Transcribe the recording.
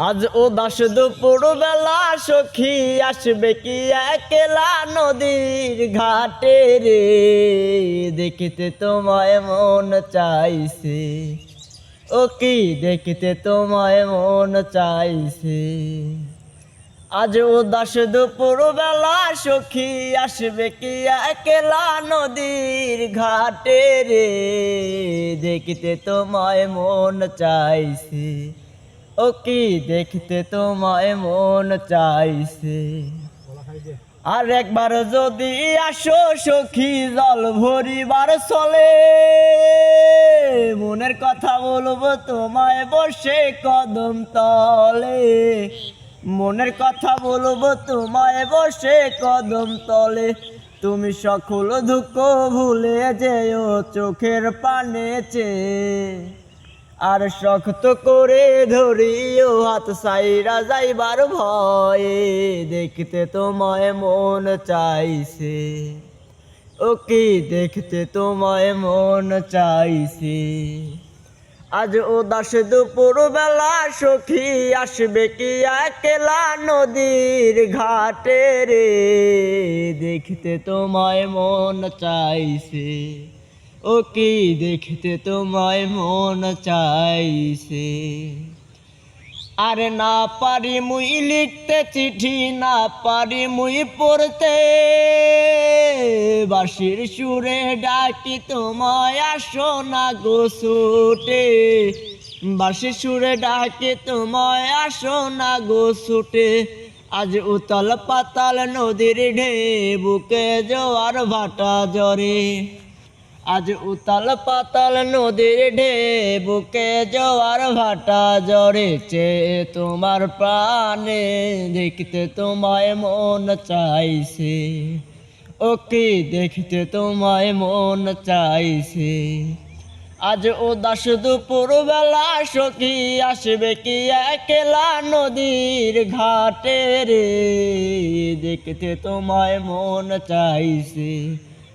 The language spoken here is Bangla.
আজ ও দাস দুপুর বেলা সখী আসবে কি একলা নদীর ঘাটে রে? দেখিতে তোমায় মন চাইছে। ও কি দেখিতে তোমায় মন চাইছে? আজ ও দাস দুপুর বেলা সখী আসবে কি একলা নদীর ঘাটে রে? দেখিতে তোমায় মন চাইছে। ও কি দেখতে তোমায় মন চাইছে? আর একবার যদি আসো সখী, জল ভরিবার চলে মনের কথা বলব তোমায় বসে কদম তলে। মনের কথা বলব তোমায় বসে কদম তলে। তুমি সকল দুঃখ ভুলে যেও চোখের পানে চেয়ে। আর শক্ত করে ধরিও হাত সাইরা যাইবার ভয়ে। দেখতে তোমায় মন চাইছে। ও কি দেখতে তোমায় মন চাইছে। আজ ও দাস দুপুর বেলা সখী আসবে কি একলা নদীর ঘাটে রে? দেখতে তোমায় মন চাইছে। ও কি দেখতে তোমায় মন চাইছে? আরে না পারি মুই লিখতে, চিঠি না পারি মুই পড়তে। বাঁশির সুরে ডাকি, তোমায় আসো না গো ছুটে। বাঁশির সুরে ডাকি, তোমায় আসো না গো ছুটে। আজ উতল পাতাল নদীর ঢে বুকে জোয়ার ভাটা জরে আজ উতাল পাতাল নদীর ঢে বুকে জোয়ার ভাটা জড়েছে তোমার প্রাণে, দেখতে তোমায় মন চাইছে। ও কি দেখতে তোমায় মন চাইছে? আজ ও দাস দুপুর বেলা সখী আসবে কি একলা নদীর ঘাটে রে? দেখতে তোমায় মন চাইছে।